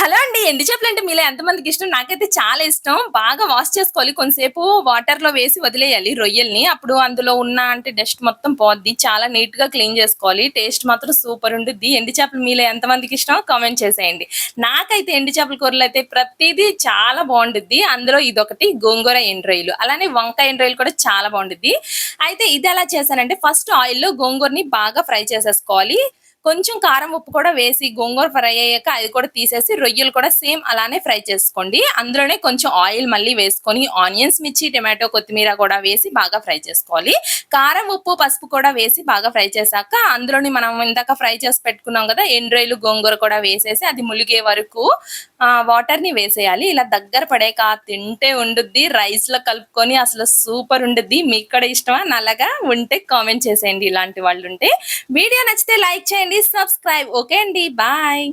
Hello అండి ఎండి చేపలు అంటే మీలో ఎంతమందికి ఇష్టం? నాకైతే చాలా ఇష్టం. బాగా వాష్ చేసుకోవాలి. కొంతసేపు వాటర్లో వేసి వదిలేయాలి రొయ్యల్ని. అప్పుడు అందులో ఉన్న అంటే డస్ట్ మొత్తం పోద్ది. చాలా నీట్గా క్లీన్ చేసుకోవాలి. టేస్ట్ మాత్రం సూపర్ ఉంటుంది ఎండి చేపలు మీలో ఎంతమందికి ఇష్టం? కామెంట్ చేసేయండి. నాకైతే ఎండి చేపల కూరలు అయితే ప్రతిదీ చాలా బాగుంటుంది అందులో ఇదొకటి గోంగూర ఎండు రొయ్యలు అలానే వంకాయ ఎండు రొయ్యలు కూడా చాలా బాగుంటుంది అయితే ఇది ఎలా చేశానంటే ఫస్ట్ ఆయిల్లో గోంగూరని బాగా ఫ్రై చేసేసుకోవాలి. కొంచెం కారం ఉప్పు కూడా వేసి గోంగూర ఫ్రై అయ్యాక అది కూడా తీసేసి రొయ్యలు కూడా సేమ్ అలానే ఫ్రై చేసుకోండి. అందులోనే కొంచెం ఆయిల్ మళ్ళీ వేసుకొని ఆనియన్స్ మిర్చి టమాటో కొత్తిమీర కూడా వేసి బాగా ఫ్రై చేసుకోవాలి. కారం ఉప్పు పసుపు కూడా వేసి బాగా ఫ్రై చేశాక అందులోని మనం ఇందాక ఫ్రై చేసి పెట్టుకున్నాం కదా ఎండ్రాయిలు గోంగూర కూడా వేసేసి అది ములిగే వరకు వాటర్ని వేసేయాలి. ఇలా దగ్గర పడేక తింటే ఉండుద్ది రైస్లో కలుపుకొని అసలు సూపర్ ఉండుద్ది. మీకు కూడా ఇష్టమా? నల్లగా ఉంటే కామెంట్ చేసేయండి ఇలాంటి వాళ్ళు ఉంటే వీడియో నచ్చితే లైక్ చేయండి. చేయండి సబ్స్క్రైబ్ ఓకే అండి బాయ్